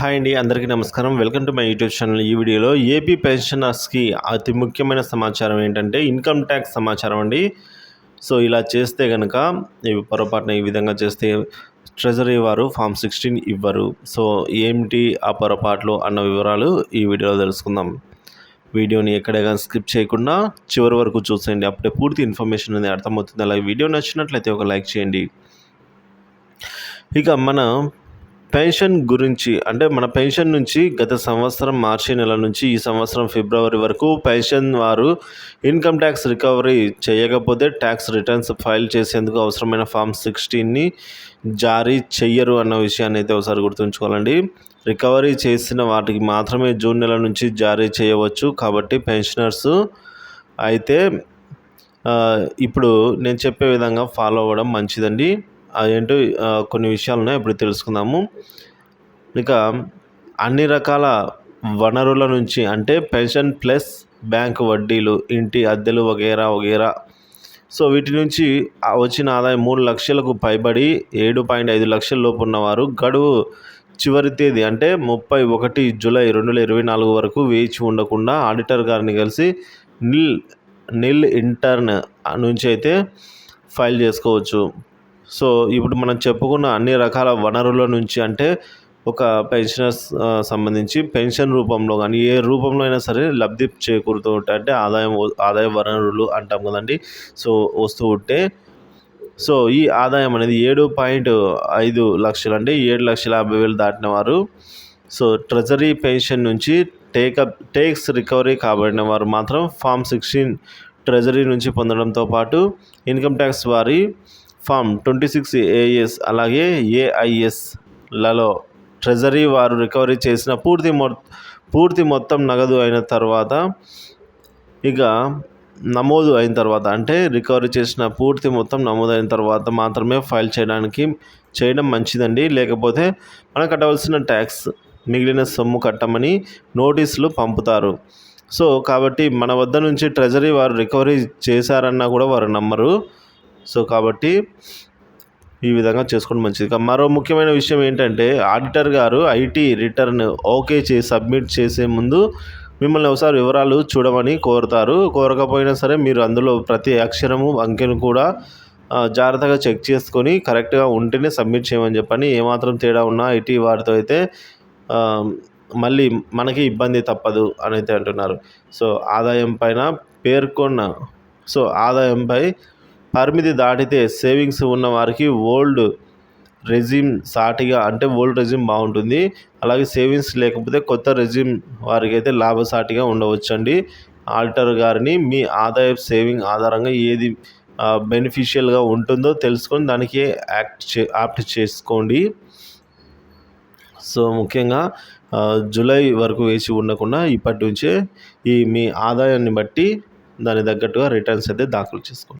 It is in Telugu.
హాయ్ అండి అందరికీ నమస్కారం. Welcome to my YouTube channel. ఈ వీడియోలో ఏపీ పెన్షనర్స్కి అతి ముఖ్యమైన సమాచారం ఏంటంటే ఇన్కమ్ ట్యాక్స్ సమాచారం అండి. సో ఇలా చేస్తే కనుక ఇవి పొరపాటున ఈ విధంగా చేస్తే ట్రెజరీ వారు ఫామ్ సిక్స్టీన్ ఇవ్వరు. సో ఏమిటి ఆ పొరపాట్లు అన్న వివరాలు ఈ వీడియోలో తెలుసుకుందాం. వీడియోని ఎక్కడైనా స్కిప్ చేయకుండా చివరి వరకు చూసేయండి. అప్పుడే పూర్తి ఇన్ఫర్మేషన్ అనేది అర్థమవుతుంది. అలాగే వీడియో నచ్చినట్లయితే ఒక లైక్ చేయండి. ఇక మన పెన్షన్ గురించి అంటే మన పెన్షన్ నుంచి గత సంవత్సరం మార్చి నెల నుంచి ఈ సంవత్సరం ఫిబ్రవరి వరకు పెన్షన్ వారు ఇన్కమ్ ట్యాక్స్ రికవరీ చేయకపోతే ట్యాక్స్ రిటర్న్స్ ఫైల్ చేసేందుకు అవసరమైన ఫామ్ సిక్స్టీన్ని జారీ చెయ్యరు అన్న విషయాన్ని అయితే ఒకసారి గుర్తుంచుకోవాలండి. రికవరీ చేసిన వాటికి మాత్రమే జూన్ నెల నుంచి జారీ చేయవచ్చు. కాబట్టి పెన్షనర్స్ అయితే ఇప్పుడు నేను చెప్పే విధంగా ఫాలో అవ్వడం మంచిదండి. అదేంటో కొన్ని విషయాలు ఉన్నాయి ఇప్పుడు తెలుసుకుందాము. ఇక అన్ని రకాల వనరుల నుంచి అంటే పెన్షన్ ప్లస్ బ్యాంక్ వడ్డీలు ఇంటి అద్దెలు వగేరా వగేరా. సో వీటి నుంచి వచ్చిన ఆదాయం మూడు లక్షలకు పైబడి ఏడు పాయింట్ ఐదు లక్షల లోపు ఉన్నవారు గడువు చివరి తేదీ అంటే ముప్పై ఒకటి జూలై రెండు వేల ఇరవై నాలుగు వరకు వేచి ఉండకుండా ఆడిటర్ గారిని కలిసి నిల్ నిల్ ఇంటర్న్ నుంచి అయితే ఫైల్ చేసుకోవచ్చు. సో ఇప్పుడు మనం చెప్పుకున్న అన్ని రకాల వనరుల నుంచి అంటే ఒక పెన్షనర్స్ సంబంధించి పెన్షన్ రూపంలో కానీ ఏ రూపంలో అయినా సరే లబ్ధి చేకూరుతూ ఉంటాయి అంటే ఆదాయం ఆదాయ వనరులు అంటాం కదండి. సో వస్తూ ఉంటే సో ఈ ఆదాయం అనేది ఏడు పాయింట్ ఐదు లక్షలు అంటే ఏడు లక్షల యాభై వేలు దాటిన వారు సో ట్రెజరీ పెన్షన్ నుంచి టేకప్ టేక్స్ రికవరీ కాబడిన వారు మాత్రం ఫామ్ సిక్స్టీన్ ట్రెజరీ నుంచి పొందడంతో పాటు ఇన్కమ్ ట్యాక్స్ వారి ఫామ్ ట్వంటీ సిక్స్ ఏఎస్ అలాగే ఏఐఎస్లలో ట్రెజరీ వారు రికవరీ చేసిన పూర్తి మొ పూర్తి మొత్తం నగదు అయిన తర్వాత ఇక నమోదు అయిన తర్వాత అంటే రికవరీ చేసిన పూర్తి మొత్తం నమోదైన తర్వాత మాత్రమే ఫైల్ చేయడానికి చేయడం మంచిదండి. లేకపోతే మనం కట్టవలసిన ట్యాక్స్ మిగిలిన సొమ్ము కట్టమని నోటీసులు పంపుతారు. సో కాబట్టి మన వద్ద నుంచి ట్రెజరీ వారు రికవరీ చేశారన్నా కూడా వారు నమ్మరు. సో కాబట్టి ఈ విధంగా చేసుకోవడం మంచిది. మరో ముఖ్యమైన విషయం ఏంటంటే ఆడిటర్ గారు ఐటీ రిటర్న్ ఓకే చేసి సబ్మిట్ చేసే ముందు మిమ్మల్ని ఒకసారి వివరాలు చూడమని కోరుతారు. కోరకపోయినా సరే మీరు అందులో ప్రతి అక్షరము అంకెను కూడా జాగ్రత్తగా చెక్ చేసుకొని కరెక్ట్గా ఉంటేనే సబ్మిట్ చేయమని చెప్పని ఏమాత్రం తేడా ఉన్నా ఐటీ వారితో అయితే మళ్ళీ మనకి ఇబ్బంది తప్పదు అని అయితే అంటున్నారు. సో ఆదాయం పైన పేర్కొన్న సో ఆదాయంపై పరిమితి దాటితే సేవింగ్స్ ఉన్న వారికి ఓల్డ్ రెజ్యూమ్ సాటిగా అంటే ఓల్డ్ రెజ్యూమ్ బాగుంటుంది. అలాగే సేవింగ్స్ లేకపోతే కొత్త రెజ్యూమ్ వారికి అయితే లాభసాటిగా ఉండవచ్చండి. ఆల్టర్ గారిని మీ ఆదాయ సేవింగ్ ఆధారంగా ఏది బెనిఫిషియల్గా ఉంటుందో తెలుసుకొని దానికి యాక్ట్ చే యాప్ట్ చేసుకోండి. సో ముఖ్యంగా జూలై వరకు వేసి ఉండకుండా ఇప్పటి నుంచే ఈ మీ ఆదాయాన్ని బట్టి దాని తగ్గట్టుగా రిటర్న్స్ అయితే దాఖలు చేసుకోండి.